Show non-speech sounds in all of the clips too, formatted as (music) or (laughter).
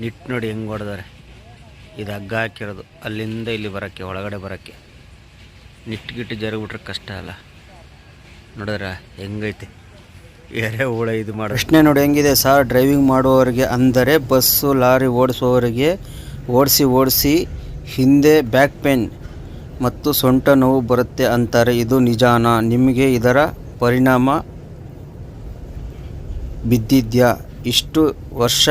ನಿಟ್ಟು ನೋಡಿ ಹೆಂಗೆ ಹೊಡೆದಾರೆ. ಇದು ಹಗ್ಗ ಹಾಕಿರೋದು. ಅಲ್ಲಿಂದ ಇಲ್ಲಿ ಬರೋಕ್ಕೆ, ಒಳಗಡೆ ಬರೋಕ್ಕೆ. ನಿಟ್ಟು ಗಿಟ್ಟು ಜರುಗ್ಬಿಟ್ರೆ ಕಷ್ಟ ಅಲ್ಲ. ನೋಡಿದ್ರ ಹೆಂಗೈತೆ. ಎರೆ ಹುಳ ಇದು ಮಾಡಿ. ಪ್ರಶ್ನೆ ನೋಡಿ ಹೆಂಗಿದೆ ಸರ್, ಡ್ರೈವಿಂಗ್ ಮಾಡುವವರಿಗೆ ಅಂದರೆ ಬಸ್ಸು, ಲಾರಿ ಓಡಿಸುವವರಿಗೆ ಓಡಿಸಿ ಓಡಿಸಿ ಹಿಂದೆ ಬ್ಯಾಕ್ ಪೇನ್ ಮತ್ತು ಸೊಂಟ ನೋವು ಬರುತ್ತೆ ಅಂತಾರೆ. ಇದು ನಿಜಾನ. ನಿಮಗೆ ಇದರ ಪರಿಣಾಮ ಬಿದ್ದಿದ್ಯಾ? ಇಷ್ಟು ವರ್ಷ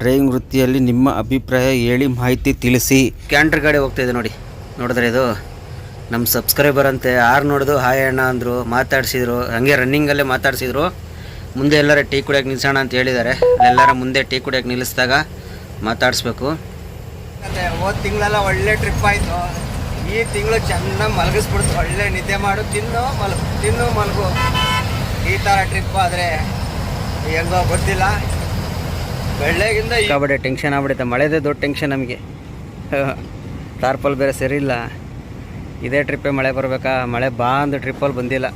ಡ್ರೈವಿಂಗ್ ವೃತ್ತಿಯಲ್ಲಿ ನಿಮ್ಮ ಅಭಿಪ್ರಾಯ ಹೇಳಿ ಮಾಹಿತಿ ತಿಳಿಸಿ. ಕ್ಯಾಂಟ್ರ್ ಗಾಡಿ ಹೋಗ್ತಾ ಇದೆ ನೋಡಿ. ನೋಡಿದ್ರೆ ಇದು ನಮ್ಮ ಸಬ್ಸ್ಕ್ರೈಬರ್ ಅಂತೆ ಯಾರು ನೋಡಿದು ಹಾಯ್ ಅಣ್ಣ ಅಂದರು ಮಾತಾಡಿಸಿದ್ರು ಹಂಗೆ ರನ್ನಿಂಗಲ್ಲೇ ಮಾತಾಡಿಸಿದ್ರು. ಮುಂದೆ ಎಲ್ಲರ ಟೀ ಕುಡಿಯೋಕೆ ನಿಲ್ಸೋಣ ಅಂತ ಹೇಳಿದ್ದಾರೆ. ಎಲ್ಲರ ಮುಂದೆ ಟೀ ಕುಡಿಯೋಕೆ ನಿಲ್ಲಿಸಿದಾಗ ಮಾತಾಡಿಸ್ಬೇಕು. ಮತ್ತೆ ಹೋದ ತಿಂಗಳೆಲ್ಲ ಒಳ್ಳೆ ಟ್ರಿಪ್ ಆಯಿತು. ಈ ತಿಂಗಳು ಚೆನ್ನಾಗಿ ಮಲಗಿಸ್ಬಿಡ್ತು ಒಳ್ಳೆ ನಿದ್ದೆ ಮಾಡು. ತಿನ್ನು ಮಲಗು. ತಿನ್ನು ಮಲಗು. ಈ ಥರ ಟ್ರಿಪ್ ಆದರೆ ಹೆಂಗೋ ಗೊತ್ತಿಲ್ಲ. ಬೆಳ್ಳಗಿಂದ ಕಬಡ್ಡಿ ಟೆನ್ಷನ್ ಆಗ್ಬಿಡುತ್ತೆ. ಮಳೆದೇ ದೊಡ್ಡ ಟೆನ್ಷನ್ ನಮಗೆ. ಟಾರ್ಪಲ್ ಬೇರೆ ಸರಿ ಇಲ್ಲ. ಇದೇ ಟ್ರಿಪ್ಪೇ ಮಳೆ ಬರಬೇಕಾ? ಮಳೆ ಬಾ ಅಂದು ಟ್ರಿಪ್ಪಲ್ಲಿ ಬಂದಿಲ್ಲ.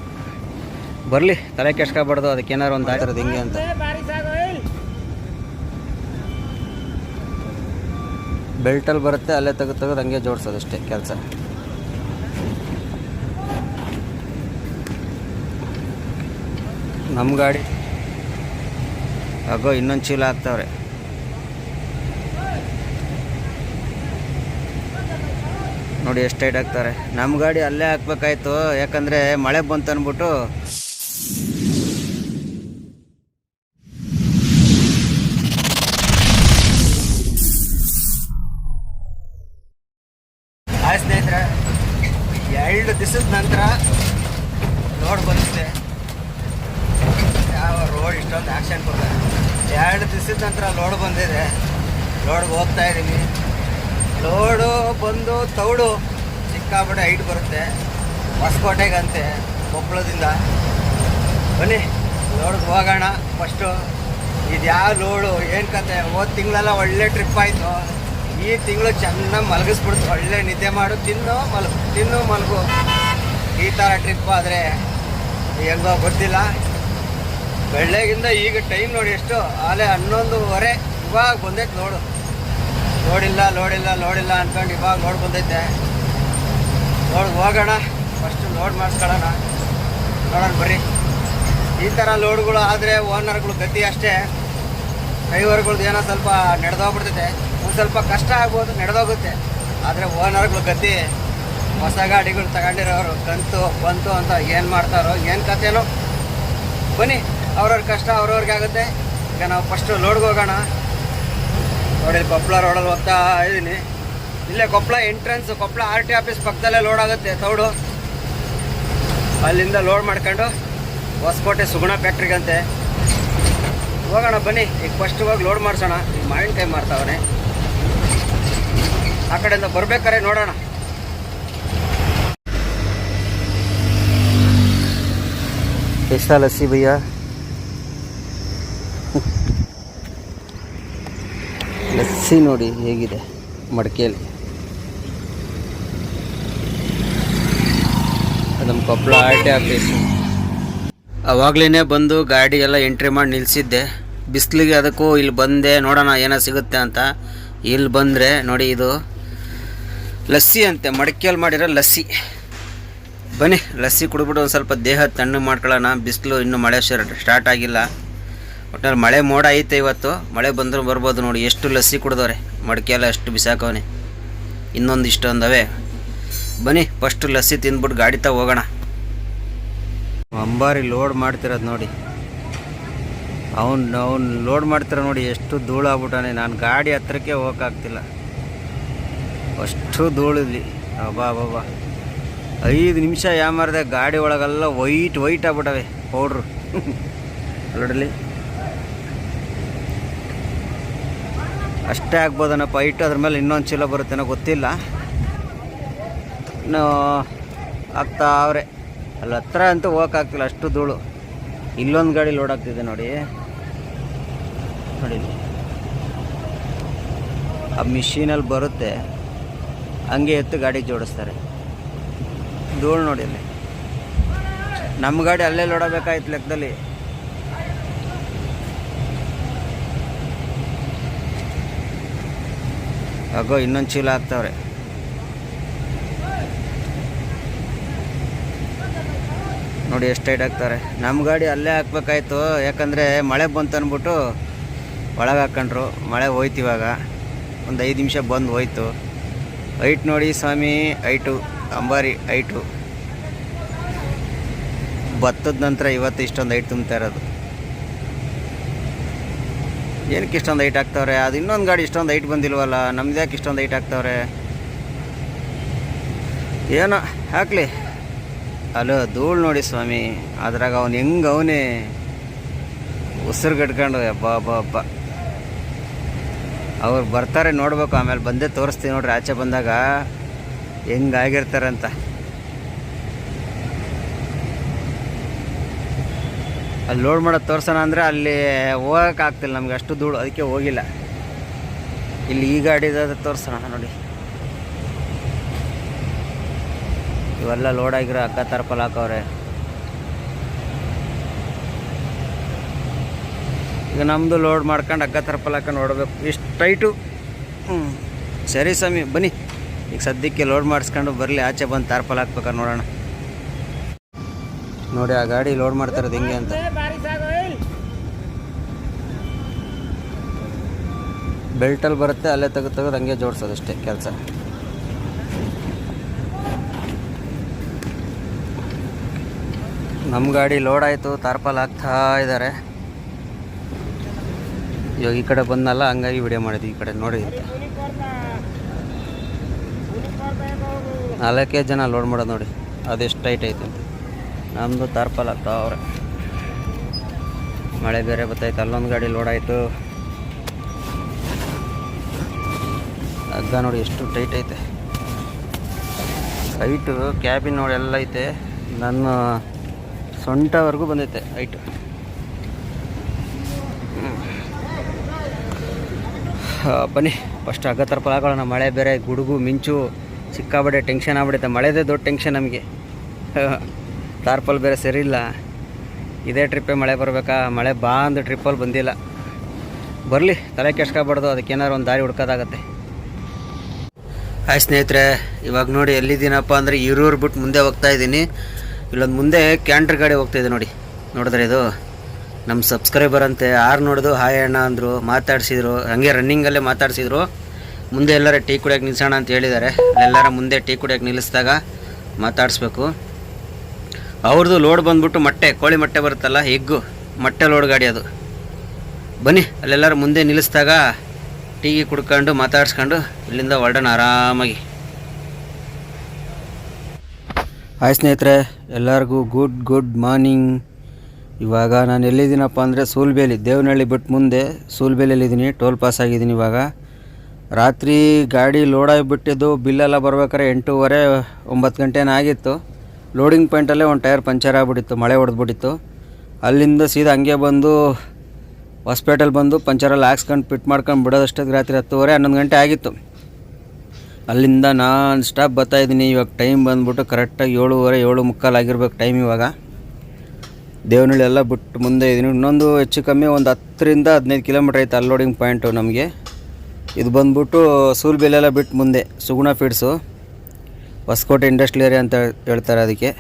ಬರಲಿ ತಲೆ ಕೆಡ್ಸ್ಕೊಬಾರ್ದು. ಅದಕ್ಕೆ ಏನಾರು ಒಂದು ಆಗಿರೋದು ಹಿಂಗೆ ಅಂತ. ಬೆಲ್ಟಲ್ಲಿ ಬರುತ್ತೆ ಅಲ್ಲೇ ತೆಗೆದು ತೆಗೆದು ಹಂಗೆ ಜೋಡಿಸೋದು ಅಷ್ಟೇ ಕೆಲಸ. ನಮ್ಮ ಗಾಡಿ ಅಗೋ, ಇನ್ನೊಂದು ಚೀಲ ಹಾಕ್ತವ್ರೆ. ನೋಡಿ ಎಷ್ಟು ಟೈಟ್ ಹಾಕ್ತಾರೆ. ನಮ್ಮ ಗಾಡಿ ಅಲ್ಲೇ ಹಾಕ್ಬೇಕಾಯ್ತು, ಯಾಕಂದರೆ ಮಳೆ ಬಂತು ಅಂದ್ಬಿಟ್ಟು ಆ ಸ್ನೇಹಿತರೆ, ಎರಡು ದಿವಸದ ನಂತರ ರೋಡ್ ಬಂದಿದೆ. ಯಾವ ರೋಡ್ ಇಷ್ಟೊಂದು ಆ್ಯಕ್ಷನ್ ಕೊಡ್ತಾರೆ ಎರಡು ದಿವಸದ ನಂತರ ಲೋಡ್ ಬಂದಿದೆ. ಲೋಡ್ಗೆ ಹೋಗ್ತಾ ಇದ್ದೀನಿ ಲೋಡು ಬಂದು ತೌಡು ಸಿಕ್ಕಾಪಟ್ಟೆ ಹೈಟ್ ಬರುತ್ತೆ. ಹೊಸಕೋಟೆಗಂತೆ, ಕೊಪ್ಪಳದಿಂದ. ಬನ್ನಿ, ಲೋಡ್ಗೆ ಹೋಗೋಣ ಫಸ್ಟು ಇದು ಯಾವ ಲೋಡು? ಏನು ಕತೆ? ಹೋದ ತಿಂಗಳೆಲ್ಲ ಒಳ್ಳೆ ಟ್ರಿಪ್ ಆಯಿತು. ಈ ತಿಂಗಳು ಚೆನ್ನಾಗಿ ಮಲಗಿಸ್ಬಿಡ್ತು. ಒಳ್ಳೆ ನಿದ್ದೆ ಮಾಡು. ತಿನ್ನು, ಮಲಗು. ತಿನ್ನು, ಮಲಗು. ಈ ಥರ ಟ್ರಿಪ್ ಆದರೆ ಹೆಂಗೋ ಗೊತ್ತಿಲ್ಲ. ಬೆಳ್ಳಗಿಂದ ಈಗ ಟೈಮ್ ನೋಡಿ ಎಷ್ಟು. ಆಲೆ ಹನ್ನೊಂದುವರೆ ಇವಾಗ ಬಂದೈತೆ ನೋಡು. ನೋಡಿಲ್ಲ ನೋಡಿಲ್ಲ ನೋಡಿಲ್ಲ ಅಂದ್ಕೊಂಡು ಇವಾಗ ನೋಡಿ ಬಂದೈತೆ. ನೋಡಿ, ಹೋಗೋಣ. ಫಸ್ಟು ಲೋಡ್ ಮಾಡಿಸ್ಕೊಳ್ಳೋಣ ನೋಡೋಣ ಬರ್ರಿ. ಈ ಥರ ಲೋಡ್ಗಳು ಆದರೆ ಓನರ್ಗಳು ಗತಿ ಅಷ್ಟೇ. ಡ್ರೈವರ್ಗಳ್ದು ಏನೋ ಸ್ವಲ್ಪ ನಡೆದೋಗ್ಬಿಡ್ತೈತೆ. ಒಂದು ಸ್ವಲ್ಪ ಕಷ್ಟ ಆಗ್ಬೋದು, ನಡೆದೋಗುತ್ತೆ. ಆದರೆ ಓನರ್ಗಳು ಗತಿ. ಹೊಸ ಗಾಡಿಗಳು ತಗೊಂಡಿರೋರು, ಕಂತು, ಬಂತು ಅಂತ ಏನು ಮಾಡ್ತಾರೋ, ಏನು ಕತೆನೋ. ಬನ್ನಿ. ಅವ್ರವ್ರ ಕಷ್ಟ ಅವ್ರವ್ರಿಗೆ ಆಗುತ್ತೆ. ಈಗ ನಾವು ಫಸ್ಟು ಲೋಡ್ಗೆ ಹೋಗೋಣ. ನೋಡಿ ಕೊಪ್ಪಳ ರೋಡಲ್ಲಿ ಹೋಗ್ತಾ ಇದ್ದೀನಿ ಇಲ್ಲೇ Koppal entrance Koppal R T office ಪಕ್ಕದಲ್ಲೇ ಲೋಡ್ ಆಗುತ್ತೆ, ತೌಡು. ಅಲ್ಲಿಂದ ಲೋಡ್ ಮಾಡ್ಕೊಂಡು ಹೊಸಕೋಟೆ ಸುಗುಣ ಫ್ಯಾಕ್ಟ್ರಿಗಂತೆ ಹೋಗೋಣ, ಬನ್ನಿ. ಈಗ ಫಸ್ಟ್ ಹೋಗಿ ಲೋಡ್ ಮಾಡಿಸೋಣ. ಈಗ ಮಾವಿನಕಾಯಿ ಮಾರ್ತಾವನೆ ಆ ಕಡೆಯಿಂದ ಬರ್ಬೇಕಾರೆ ನೋಡೋಣ. ಎಷ್ಟ ಲಸ್ಸಿ ಭಯ್ಯ? ಲಸ್ಸಿ ನೋಡಿ ಹೇಗಿದೆ ಮಡಿಕೆಯಲ್ಲಿ ನಮ್ಮ ಕೊಪ್ಪಳ ಆರ್ ಟಿ ಆಫೀಸ್. ಅವಾಗ್ಲೇ ಬಂದು ಗಾಡಿ ಎಲ್ಲ ಎಂಟ್ರಿ ಮಾಡಿ ನಿಲ್ಲಿಸಿದ್ದೆ ಬಿಸಿಲಿಗೆ ಅದಕ್ಕೂ ಇಲ್ಲಿ ಬಂದೆ, ನೋಡೋಣ ಏನೋ ಸಿಗುತ್ತೆ ಅಂತ. ಇಲ್ಲಿ ಬಂದರೆ ನೋಡಿ ಇದು ಲಸ್ಸಿ ಅಂತೆ ಮಡಿಕೆಯಲ್ಲಿ ಮಾಡಿರೋ ಲಸ್ಸಿ. ಬನ್ನಿ, ಲಸ್ಸಿ ಕುಡಿದ್ಬಿಟ್ಟು ಒಂದು ಸ್ವಲ್ಪ ದೇಹ ತಣ್ಣಗೆ ಮಾಡ್ಕೊಳ್ಳೋಣ. ಬಿಸಿಲು ಇನ್ನೂ ಮಳೆ ಸ್ಟಾರ್ಟ್ ಆಗಿಲ್ಲ. ಒಟ್ಟಿನಲ್ಲಿ ಮಳೆ ಮೋಡ ಐತೆ ಇವತ್ತು. ಮಳೆ ಬಂದರೂ ಬರ್ಬೋದು ನೋಡಿ, ಎಷ್ಟು ಲಸ್ಸಿ ಕುಡ್ದವ್ರೆ. ಮಡಿಕೆ ಎಲ್ಲ ಅಷ್ಟು ಬಿಸಾಕವನೆ. ಇನ್ನೊಂದು ಇಷ್ಟೊಂದವೆ ಬನ್ನಿ ಫಸ್ಟು ಲಸ್ಸಿ ತಿಂದ್ಬಿಟ್ಟು ಗಾಡಿ ತ ಹೋಗೋಣ. ಅಂಬಾರಿ ಲೋಡ್ ಮಾಡ್ತಿರೋದು ನೋಡಿ. ಅವ್ನು ಅವ್ನು ಲೋಡ್ ಮಾಡ್ತಿರೋ ನೋಡಿ, ಎಷ್ಟು ಧೂಳು ಆಗ್ಬಿಟ್ಟಾನೆ. ನಾನು ಗಾಡಿ ಹತ್ರಕ್ಕೆ ಹೋಗೋಕ್ಕಾಗ್ತಿಲ್ಲ ಅಷ್ಟು ಧೂಳು ಇಲ್ಲಿ. ಅಬ್ಬಾ ಬಾಬಾ ಐದು ನಿಮಿಷ ಯಾಮಾರ್ದೆ ಗಾಡಿ ಒಳಗೆಲ್ಲ ವೈಟ್ ವೈಟ್ ಆಗ್ಬಿಟ್ಟವೆ ಪೌಡ್ರು (laughs) ನೋಡಲಿ ಅಷ್ಟೇ ಆಗ್ಬೋದನಪ್ಪ? ಹೈಟ್ ಅದ್ರ ಮೇಲೆ ಇನ್ನೊಂದು ಚೀಲ ಬರುತ್ತೇನೋ ಗೊತ್ತಿಲ್ಲ. ಇನ್ನು ಆಗ್ತಾ ಅವ್ರೆ. ಅಲ್ಲಿ, ಹತ್ರ ಅಂತೂ ಹೋಗೋಕ್ಕಾಗ್ತಿಲ್ಲ, ಅಷ್ಟು ಧೂಳು. ಇಲ್ಲೊಂದು ಗಾಡಿ ಲೋಡ್ ಆಗ್ತಿದೆ ನೋಡಿ. ನೋಡಿ. ಆ ಮಿಷಿನಲ್ಲಿ ಬರುತ್ತೆ. ಹಂಗೆ ಎತ್ತು ಗಾಡಿ ಜೋಡಿಸ್ತಾರೆ. ಧೂಳು ನೋಡಿ ಅಲ್ಲಿ ನಮ್ಮ ಗಾಡಿ ಅಲ್ಲೇ ಲೋಡಬೇಕಾಯ್ತು ಲೆಕ್ಕದಲ್ಲಿ. ಹಾಗೋ ಇನ್ನೊಂದು ಚೀಲ ಹಾಕ್ತಾವ್ರೆ. ನೋಡಿ ಎಷ್ಟು ಟೈಟ್ ಹಾಕ್ತಾರೆ. ನಮ್ಮ ಗಾಡಿ ಅಲ್ಲೇ ಹಾಕ್ಬೇಕಾಯ್ತು, ಯಾಕಂದರೆ ಮಳೆ ಬಂತು ಅಂದ್ಬಿಟ್ಟು ಒಳಗೆ ಹಾಕ್ಕೊಂಡ್ರು ಮಳೆ ಹೋಯ್ತು ಇವಾಗ. ಒಂದು ಐದು ನಿಮಿಷ ಬಂದು ಹೋಯ್ತು. ಐಟ್ ನೋಡಿ ಸ್ವಾಮಿ ಐಟು ಅಂಬಾರಿ ಐಟು ಭತ್ತದ ನಂತರ ಇವತ್ತು ಇಷ್ಟೊಂದು ಐಟ್ ತುಂಬ್ತಾ ಇರೋದು. ಏನಕ್ಕೆ ಇಷ್ಟೊಂದು ಐಟ್ ಹಾಕ್ತವ್ರೆ? ಅದು ಇನ್ನೊಂದು ಗಾಡಿ ಇಷ್ಟೊಂದು ಐಟ್ ಬಂದಿಲ್ವಲ್ಲ, ನಮ್ದು ಯಾಕೆ ಇಷ್ಟೊಂದು ಐಟ್ ಹಾಕ್ತವ್ರೆ? ಏನೋ, ಹಾಕ್ಲಿ. ಅಲೋ, ಧೂಳು ನೋಡಿ ಸ್ವಾಮಿ, ಅದ್ರಾಗ ಅವನು ಹೆಂಗೆ ಅವನೇ? ಉಸಿರು ಕಟ್ಕೊಂಡು ಅಬ್ಬಾ ಅಬ್ಬ ಅಬ್ಬ ಅವ್ರು ಬರ್ತಾರೆ ನೋಡ್ಬೇಕು, ಆಮೇಲೆ ಬಂದೇ ತೋರಿಸ್ತೀವಿ ನೋಡ್ರಿ, ಆಚೆ ಬಂದಾಗ ಹೆಂಗಾಗಿರ್ತಾರಂತ ಅಲ್ಲಿ ಲೋಡ್ ಮಾಡೋದು ತೋರ್ಸೋಣ ಅಂದರೆ ಅಲ್ಲಿ ಹೋಗೋಕ್ಕಾಗ್ತಿಲ್ಲ ನಮ್ಗೆ, ಅಷ್ಟು ಧೂಳು ಅದಕ್ಕೆ ಹೋಗಿಲ್ಲ. ಇಲ್ಲಿ ಈ ಗಾಡಿ ಇದಾದ ತೋರ್ಸೋಣ ನೋಡಿ. ಇವೆಲ್ಲ ಲೋಡ್ ಆಗಿರೋ ಅಕ್ಕ ತರ್ಪಲ್ ಹಾಕವ್ರೆ. ಈಗ ನಮ್ಮದು ಲೋಡ್ ಮಾಡ್ಕೊಂಡು ಅಕ್ಕ ತರ್ಪಲ್ ಹಾಕೊಂಡು ಹೊಡಬೇಕು ಇಷ್ಟು ಟೈಟು ಸರಿ ಸ್ವಾಮಿ, ಬನ್ನಿ. ಈಗ ಸದ್ಯಕ್ಕೆ ಲೋಡ್ ಮಾಡಿಸ್ಕೊಂಡು ಬರಲಿ, ಆಚೆ ಬಂದು ತಾರ್ಪಲ್ ಹಾಕ್ಬೇಕಾರೆ ನೋಡೋಣ. ನೋಡಿ, ಆ ಗಾಡಿ ಲೋಡ್ ಮಾಡ್ತಾರದು ಹೆಂಗೆ ಅಂತ. ಬೆಲ್ಟಲ್ಲಿ ಬರುತ್ತೆ, ಅಲ್ಲೇ ತೆಗೆದು ತೆಗೆದು ಹಂಗೆ ಜೋಡಿಸೋದು ಅಷ್ಟೇ ಕೆಲಸ. ನಮ್ಮ ಗಾಡಿ ಲೋಡ್ ಆಯಿತು, ತಾರ್ಪಾಲ್ ಹಾಕ್ತಾ ಇದ್ದಾರೆ ಇವಾಗ ಈ ಕಡೆ ಬಂದಲ್ಲ ಹಂಗಾಗಿ ವಿಡಿಯೋ ಮಾಡಿದ್ವಿ ಈ ಕಡೆ, ನೋಡಿ. ನಾಲ್ಕೇ ಜನ ಲೋಡ್ ಮಾಡೋದು ನೋಡಿ ಅದೆಷ್ಟು ಟೈಟ್ ಐತೆ ಅಂತ. ನಮ್ಮದು ತಾರ್ಪಾಲ್ ಹಾಕ್ತಾವ್ರೆ ಮಳೆ ಬೇರೆ ಬತ್ತೈತೆ ಅಲ್ಲೊಂದು ಗಾಡಿ ಲೋಡ್ ಆಯಿತು. ಹಗ್ಗ ನೋಡಿ ಎಷ್ಟು ಟೈಟ್ ಐತೆ. ಹೈಟು ಕ್ಯಾಬಿನ್ ನೋಡಿ ಎಲ್ಲ ಐತೆ. ನನ್ನ ಸೊಂಟವರೆಗೂ ಬಂದೈತೆ ಹೈಟು ಬನ್ನಿ. ಫಸ್ಟ್ ಹಗ್ಗ ತರ್ಪಲ್ ಮಳೆ ಬೇರೆ, ಗುಡುಗು, ಮಿಂಚು ಸಿಕ್ಕಾಬಡೆ ಟೆನ್ಷನ್ ಆಗ್ಬಿಡುತ್ತೆ ಮಳೆದೇ ದೊಡ್ಡ ಟೆನ್ಷನ್ ನಮಗೆ. ತಾರ್ಪಲ್ ಬೇರೆ ಸರಿ ಇಲ್ಲ. ಇದೇ ಟ್ರಿಪ್ಪೇ ಮಳೆ ಬರಬೇಕಾ? ಮಳೆ ಬಾ ಅಂದ ಟ್ರಿಪ್ಪಲ್ಲಿ ಬಂದಿಲ್ಲ. ಬರಲಿ, ತಲೆ ಕೆಡ್ಸ್ಕೊಬಾರ್ದು. ಅದಕ್ಕೆ ಏನಾರು ಒಂದು ದಾರಿ ಹುಡ್ಕೋದಾಗತ್ತೆ. ಹಾಯ್ ಸ್ನೇಹಿತರೆ, ಇವಾಗ ನೋಡಿ ಎಲ್ಲಿದ್ದೀನಪ್ಪ ಅಂದರೆ ಇರೂರು ಬಿಟ್ಟು ಮುಂದೆ ಹೋಗ್ತಾ ಇದ್ದೀನಿ. ಇಲ್ಲೊಂದು ಮುಂದೆ ಕ್ಯಾಂಟ್ರ್ ಗಾಡಿ ಹೋಗ್ತಾ ಇದೆ ನೋಡಿ. ನೋಡಿದ್ರೆ ಇದು ನಮ್ಮ ಸಬ್ಸ್ಕ್ರೈಬರ್ ಅಂತೆ ಆರು ನೋಡಿದು? ಹಾಯ್ ಅಣ್ಣ ಅಂದರು, ಮಾತಾಡಿಸಿದ್ರು, ಹಾಗೆ ರನ್ನಿಂಗಲ್ಲೇ ಮಾತಾಡಿಸಿದ್ರು. ಮುಂದೆ ಎಲ್ಲರ ಟೀ ಕುಡಿಯೋಕೆ ನಿಲ್ಸೋಣ ಅಂತ ಹೇಳಿದ್ದಾರೆ. ಎಲ್ಲರ ಮುಂದೆ ಟೀ ಕುಡಿಯೋಕೆ ನಿಲ್ಲಿಸಿದಾಗ ಮಾತಾಡಿಸ್ಬೇಕು. ಅವ್ರದ್ದು ಲೋಡ್ ಬಂದ್ಬಿಟ್ಟು ಮೊಟ್ಟೆ, ಕೋಳಿ ಮೊಟ್ಟೆ ಬರುತ್ತಲ್ಲ ಎಗ್ಗು ಮೊಟ್ಟೆ ಲೋಡ್ ಗಾಡಿ ಅದು. ಬನ್ನಿ, ಅಲ್ಲೆಲ್ಲರೂ ಮುಂದೆ ನಿಲ್ಲಿಸಿದಾಗ ಟೀಗೆ ಕುಡ್ಕೊಂಡು ಮಾತಾಡ್ಸ್ಕೊಂಡು ಇಲ್ಲಿಂದ ಹೊರಡೋಣ ಆರಾಮಾಗಿ. ಹಾಯ್ ಸ್ನೇಹಿತರೆ, ಎಲ್ಲರಿಗೂ ಗುಡ್ ಗುಡ್ ಮಾರ್ನಿಂಗ್ ಇವಾಗ ನಾನು ಎಲ್ಲಿದ್ದೀನಪ್ಪ ಅಂದರೆ ಸೂಲ್ಬೇಲಿ, ದೇವನಹಳ್ಳಿ ಬಿಟ್ಟು ಮುಂದೆ ಸೂಲ್ಬೇಲಿಯಲ್ಲಿದ್ದೀನಿ, ಟೋಲ್ ಪಾಸ್ ಆಗಿದ್ದೀನಿ ಇವಾಗ. ರಾತ್ರಿ ಗಾಡಿ ಲೋಡ್ ಆಗಿಬಿಟ್ಟಿದ್ದು ಬಿಲ್ಲೆಲ್ಲ ಬರ್ಬೇಕಾದ್ರೆ ಎಂಟೂವರೆ, ಒಂಬತ್ತು ಗಂಟೆನೇ ಆಗಿತ್ತು. ಲೋಡಿಂಗ್ ಪಾಯಿಂಟಲ್ಲೇ ಒಂದು ಟೈರ್ ಪಂಚರ್ ಆಗಿಬಿಟ್ಟಿತ್ತು, ಮಳೆ ಹೊಡೆದ್ಬಿಟ್ಟಿತ್ತು. ಅಲ್ಲಿಂದ ಸೀದಾ ಹಂಗೆ ಬಂದು ಹಾಸ್ಪಿಟಲ್ ಬಂದು ಪಂಚರಲ್ಲಿ ಹಾಕ್ಸ್ಕೊಂಡು ಫಿಟ್ ಮಾಡ್ಕೊಂಡು ಬಿಡೋದಷ್ಟೊತ್ತಿಗೆ ರಾತ್ರಿ ಹತ್ತುವರೆ, ಹನ್ನೊಂದು ಗಂಟೆ ಆಗಿತ್ತು. ಅಲ್ಲಿಂದ ನಾನು ಸ್ಟಾಪ್ ಬರ್ತಾ ಇದ್ದೀನಿ. ಇವಾಗ ಟೈಮ್ ಬಂದ್ಬಿಟ್ಟು ಕರೆಕ್ಟಾಗಿ ಏಳುವರೆ, ಏಳು ಮುಕ್ಕಾಲು ಆಗಿರ್ಬೇಕು ಟೈಮ್ ಇವಾಗ. ದೇವನಹಳ್ಳಿ ಎಲ್ಲ ಬಿಟ್ಟು ಮುಂದೆ ಇದ್ದೀನಿ. ಇನ್ನೊಂದು ಹೆಚ್ಚು ಕಮ್ಮಿ ಒಂದು ಹತ್ತರಿಂದ ಹದಿನೈದು ಕಿಲೋಮೀಟ್ರ್ ಐತೆ ಅನ್ಲೋಡಿಂಗ್ ಪಾಯಿಂಟು ನಮಗೆ. ಇದು ಬಂದ್ಬಿಟ್ಟು ಸೂಲ್ಬೆಲೆಲ್ಲ ಬಿಟ್ಟು ಮುಂದೆ, Suguna feeds Hosakote industrial area ಅಂತ ಹೇಳ್ತಾರೆ ಅದಕ್ಕೆ.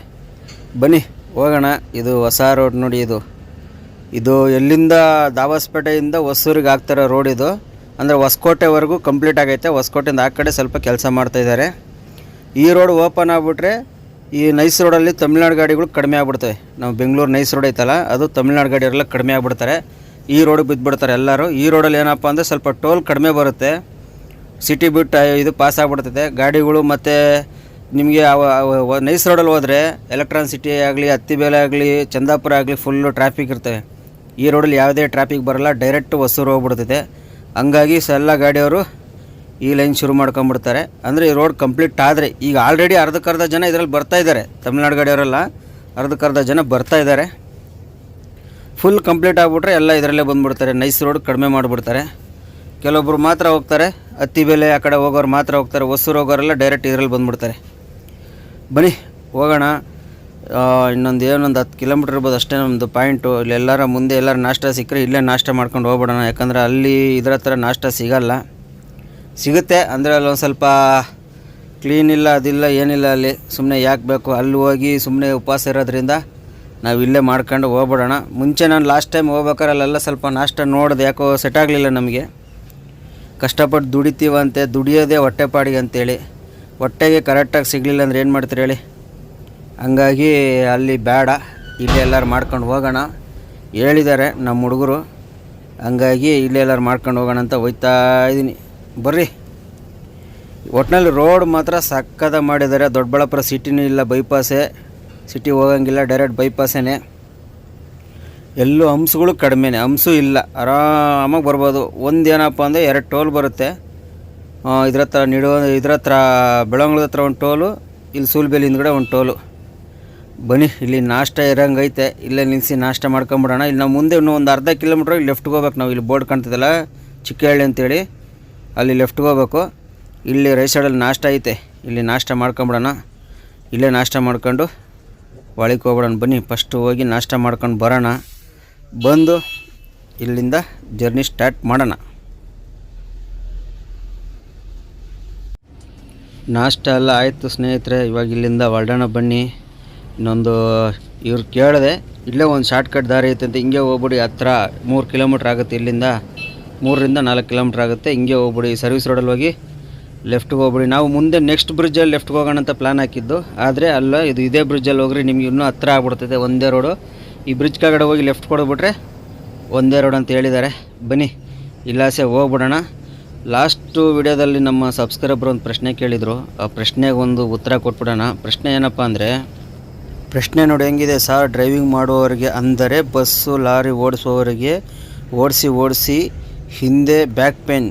ಬನ್ನಿ, ಹೋಗೋಣ. ಇದು ಹೊಸ ರೋಡ್ ನೋಡಿ, ಇದು. ಇದು ಎಲ್ಲಿಂದ, ದಾವಸ್ಪೇಟೆಯಿಂದ ಹೊಸೂರಿಗೆ ಆಗ್ತಿರೋ ರೋಡ್ ಇದು. ಅಂದರೆ ಹೊಸಕೋಟೆವರೆಗೂ ಕಂಪ್ಲೀಟ್ ಆಗೈತೆ. ಹೊಸಕೋಟೆಯಿಂದ ಆ ಕಡೆ ಸ್ವಲ್ಪ ಕೆಲಸ ಮಾಡ್ತಾಯಿದ್ದಾರೆ ಈ ರೋಡ್ ಓಪನ್ ಆಗಿಬಿಟ್ರೆ ಈ ನೈಸ್ ರೋಡಲ್ಲಿ ತಮಿಳ್ನಾಡು ಗಾಡಿಗಳು ಕಡಿಮೆ ಆಗ್ಬಿಡ್ತವೆ. ನಾವು ಬೆಂಗಳೂರು ನೈಸ್ ರೋಡ್ ಐತಲ್ಲ, ಅದು ತಮಿಳ್ನಾಡು ಗಾಡಿಯವರೆಲ್ಲ ಕಡಿಮೆ ಆಗ್ಬಿಡ್ತಾರೆ. ಈ ರೋಡಿಗೆ ಬಿದ್ದುಬಿಡ್ತಾರೆ ಎಲ್ಲರೂ. ಈ ರೋಡಲ್ಲಿ ಏನಪ್ಪ ಅಂದರೆ ಸ್ವಲ್ಪ ಟೋಲ್ ಕಡಿಮೆ ಬರುತ್ತೆ. ಸಿಟಿ ಬಿಟ್ಟು ಇದು ಪಾಸ್ ಆಗ್ಬಿಡ್ತದೆ. ಗಾಡಿಗಳು ಮತ್ತು ನಿಮಗೆ ನೈಸ್ ರೋಡಲ್ಲಿ ಹೋದರೆ ಎಲೆಕ್ಟ್ರಾನ್ ಸಿಟಿ ಆಗಲಿ ಹತ್ತಿಬೇಲೆ ಆಗಲಿ, ಚಂದಾಪುರ ಆಗಲಿ ಫುಲ್ಲು ಟ್ರಾಫಿಕ್ ಇರ್ತವೆ. ಈ ರೋಡಲ್ಲಿ ಯಾವುದೇ ಟ್ರಾಫಿಕ್ ಬರಲ್ಲ ಡೈರೆಕ್ಟ್ ಹೊಸೂರು ಹೋಗ್ಬಿಡ್ತೈತೆ. ಹಂಗಾಗಿ ಎಲ್ಲ ಗಾಡಿಯವರು ಈ ಲೈನ್ ಶುರು ಮಾಡ್ಕೊಂಬಿಡ್ತಾರೆ ಅಂದರೆ ಈ ರೋಡ್ ಕಂಪ್ಲೀಟ್ ಆದರೆ, ಈಗ ಆಲ್ರೆಡಿ ಅರ್ಧಕ್ಕರ್ಧ ಜನ ಇದರಲ್ಲಿ ಬರ್ತಾ ಇದ್ದಾರೆ, ತಮಿಳ್ನಾಡು ಗಾಡಿಯವರೆಲ್ಲ. ಅರ್ಧಕ್ಕರ್ಧ ಜನ ಬರ್ತಾ ಇದ್ದಾರೆ. ಫುಲ್ ಕಂಪ್ಲೀಟ್ ಆಗಿಬಿಟ್ರೆ ಎಲ್ಲ ಇದರಲ್ಲೇ ಬಂದುಬಿಡ್ತಾರೆ. ನೈಸ್ ರೋಡ್ ಕಡಿಮೆ ಮಾಡಿಬಿಡ್ತಾರೆ. ಕೆಲವೊಬ್ಬರು ಮಾತ್ರ ಹೋಗ್ತಾರೆ. ಹತ್ತಿ ಬೆಲೆ ಆ ಕಡೆ ಹೋಗೋರು ಮಾತ್ರ ಹೋಗ್ತಾರೆ. ಹೊಸೂರು ಹೋಗೋರೆಲ್ಲ ಡೈರೆಕ್ಟ್ ಇದರಲ್ಲಿ ಬಂದುಬಿಡ್ತಾರೆ. ಬನ್ನಿ, ಹೋಗೋಣ. ಇನ್ನೊಂದು ಏನೊಂದು ಹತ್ತು ಕಿಲೋಮೀಟ್ರ್ ಇರ್ಬೋದು ಅಷ್ಟೇ ನಮ್ಮದು ಪಾಯಿಂಟು ಇಲ್ಲೆಲ್ಲರ ಮುಂದೆ ಎಲ್ಲರ ನಾಷ್ಟ ಸಿಕ್ಕರೆ ಇಲ್ಲೇ ನಾಷ್ಟ ಮಾಡ್ಕೊಂಡು ಹೋಗ್ಬಿಡೋಣ. ಯಾಕಂದರೆ ಅಲ್ಲಿ ಇದರ ಹತ್ರ ನಾಷ್ಟ ಸಿಗಲ್ಲ. ಸಿಗುತ್ತೆ, ಅಂದರೆ ಅಲ್ಲೊಂದು ಸ್ವಲ್ಪ ಕ್ಲೀನ್ ಇಲ್ಲ, ಅದಿಲ್ಲ, ಏನಿಲ್ಲ ಅಲ್ಲಿ. ಸುಮ್ಮನೆ ಯಾಕೆ ಬೇಕು? ಅಲ್ಲಿ ಹೋಗಿ ಸುಮ್ಮನೆ ಉಪವಾಸ ಇರೋದ್ರಿಂದ ನಾವು ಇಲ್ಲೇ ಮಾಡ್ಕೊಂಡು ಹೋಗ್ಬಿಡೋಣ. ಮುಂಚೆ ನಾನು ಲಾಸ್ಟ್ ಟೈಮ್ ಹೋಗ್ಬೇಕಾದ್ರೆ ಅಲ್ಲೆಲ್ಲ ಸ್ವಲ್ಪ ನಾಷ್ಟ ನೋಡಿದೆ, ಯಾಕೋ ಸೆಟ್ ಆಗಲಿಲ್ಲ ನಮಗೆ. ಕಷ್ಟಪಟ್ಟು ದುಡಿತೀವಂತೆ, ದುಡಿಯೋದೇ ಹೊಟ್ಟೆಪಾಡಿಗೆ ಅಂತೇಳಿ. ಹೊಟ್ಟೆಗೆ ಕರೆಕ್ಟಾಗಿ ಸಿಗಲಿಲ್ಲ ಅಂದ್ರೆ ಏನು ಮಾಡ್ತೀರಿ ಹೇಳಿ? ಹಂಗಾಗಿ ಅಲ್ಲಿ ಬೇಡ, ಇಲ್ಲಿ ಎಲ್ಲರೂ ಮಾಡ್ಕೊಂಡು ಹೋಗೋಣ ಹೇಳಿದ್ದಾರೆ ನಮ್ಮ ಹುಡುಗರು. ಹಂಗಾಗಿ ಇಲ್ಲಿ ಎಲ್ಲರೂ ಮಾಡ್ಕೊಂಡು ಹೋಗೋಣ ಅಂತ ಹೋಯ್ತಾ ಇದ್ದೀನಿ. ಬರ್ರಿ. ಒಟ್ಟಿನಲ್ಲಿ ರೋಡ್ ಮಾತ್ರ ಸಕ್ಕದ ಮಾಡಿದ್ದಾರೆ. ದೊಡ್ಡಬಳ್ಳಾಪುರ ಸಿಟಿನೂ ಇಲ್ಲ, ಬೈಪಾಸೇ. ಸಿಟಿ ಹೋಗಂಗಿಲ್ಲ, ಡೈರೆಕ್ಟ್ ಬೈಪಾಸೇನೆ. ಎಲ್ಲೂ ಹಂಸಗಳು ಕಡಿಮೆನೆ. ಹಂಸು ಇಲ್ಲ. ಆರಾಮಾಗಿ ಬರ್ಬೋದು. ಒಂದು ಏನಪ್ಪ ಅಂದರೆ ಎರಡು ಟೋಲ್ ಬರುತ್ತೆ. ಇದ್ರ ಹತ್ರ ನಿಡೋ ಇದ್ರ ಹತ್ರ ಬೆಳಂಗ್ಳದ ಹತ್ರ ಒಂದು ಟೋಲು, ಇಲ್ಲಿ ಸೂಲ್ಬೇಲಿ ಹಿಂದ್ಗಡೆ ಒಂದು ಟೋಲು. ಬನ್ನಿ, ಇಲ್ಲಿ ನಾಷ್ಟ ಇರಂಗೈತೆ. ಇಲ್ಲೇ ನಿಲ್ಲಿಸಿ ನಾಷ್ಟ ಮಾಡ್ಕೊಂಬಿಡೋಣ. ಇಲ್ಲಿ ನಾವು ಮುಂದೆ ಇನ್ನೂ ಒಂದು ಅರ್ಧ ಕಿಲೋಮೀಟ್ರ್ ಲೆಫ್ಟ್ಗೆ ಹೋಗ್ಬೇಕು ನಾವು. ಇಲ್ಲಿ ಬೋರ್ಡ್ ಕಾಣ್ತದಲ್ಲ, ಚಿಕ್ಕಹಳ್ಳಿ ಅಂತೇಳಿ. ಅಲ್ಲಿ ಲೆಫ್ಟ್ಗೆ ಹೋಗ್ಬೇಕು. ಇಲ್ಲಿ ರೈಟ್ ಸೈಡಲ್ಲಿ ನಾಷ್ಟ ಐತೆ. ಇಲ್ಲಿ ನಾಷ್ಟ ಮಾಡ್ಕೊಂಬಿಡೋಣ. ಇಲ್ಲೇ ನಾಷ್ಟ ಮಾಡ್ಕೊಂಡು ಒಳಗೆ ಹೋಗ್ಬಿಡೋಣ. ಬನ್ನಿ ಫಸ್ಟು ಹೋಗಿ ನಾಷ್ಟ ಮಾಡ್ಕೊಂಡು ಬರೋಣ. ಬಂದು ಇಲ್ಲಿಂದ ಜರ್ನಿ ಸ್ಟಾರ್ಟ್ ಮಾಡೋಣ. ನಾಷ್ಟ ಎಲ್ಲ ಆಯಿತು ಸ್ನೇಹಿತರೆ. ಇವಾಗ ಇಲ್ಲಿಂದ ಹೊರಡೋಣ ಬನ್ನಿ. ಇನ್ನೊಂದು, ಇವ್ರು ಕೇಳಿದೆ, ಇಲ್ಲೇ ಒಂದು ಶಾರ್ಟ್ಕಟ್ ದಾರಿ ಐತೆ ಅಂತ ಹಿಂಗೆ ಹೋಗ್ಬಿಡಿ, ಹತ್ರ ಮೂರು ಕಿಲೋಮೀಟ್ರ್ ಆಗುತ್ತೆ ಇಲ್ಲಿಂದ. ಮೂರರಿಂದ ನಾಲ್ಕು ಕಿಲೋಮೀಟ್ರ್ ಆಗುತ್ತೆ, ಹಿಂಗೆ ಹೋಗ್ಬಿಡಿ ಸರ್ವಿಸ್ ರೋಡಲ್ಲಿ ಹೋಗಿ ಲೆಫ್ಟ್ಗೆ ಹೋಗ್ಬಿಡಿ. ನಾವು ಮುಂದೆ ನೆಕ್ಸ್ಟ್ ಬ್ರಿಡ್ಜಲ್ಲಿ ಲೆಫ್ಟ್ಗೆ ಹೋಗೋಣ ಅಂತ ಪ್ಲ್ಯಾನ್ ಹಾಕಿದ್ದು. ಆದರೆ ಅಲ್ಲ, ಇದು ಇದೇ ಬ್ರಿಡ್ಜಲ್ಲಿ ಹೋಗ್ರಿ, ನಿಮ್ಗೆ ಇನ್ನೂ ಹತ್ರ ಆಗ್ಬಿಡ್ತೈತೆ, ಒಂದೇ ರೋಡು ಈ ಬ್ರಿಡ್ಜ್ ಕೆಳಗಡೆ ಹೋಗಿ ಲೆಫ್ಟ್ ಕೊಡ್ಬಿಟ್ರೆ ಒಂದೇ ರೋಡ್ ಅಂತ ಹೇಳಿದ್ದಾರೆ. ಬನ್ನಿ, ಇಲ್ಲಾಸೆ ಹೋಗ್ಬಿಡೋಣ. ಲಾಸ್ಟು ವಿಡಿಯೋದಲ್ಲಿ ನಮ್ಮ ಸಬ್ಸ್ಕ್ರೈಬರ್ ಒಂದು ಪ್ರಶ್ನೆ ಕೇಳಿದರು. ಆ ಪ್ರಶ್ನೆಗೆ ಒಂದು ಉತ್ತರ ಕೊಟ್ಬಿಡೋಣ. ಪ್ರಶ್ನೆ ಏನಪ್ಪ ಅಂದರೆ ಪ್ರಶ್ನೆ ನೋಡಿ ಹೆಂಗಿದೆ ಸರ್, ಡ್ರೈವಿಂಗ್ ಮಾಡುವವರಿಗೆ ಅಂದರೆ ಬಸ್ಸು, ಲಾರಿ ಓಡಿಸುವವರಿಗೆ ಓಡಿಸಿ ಓಡಿಸಿ ಹಿಂದೆ ಬ್ಯಾಕ್ ಪೇನ್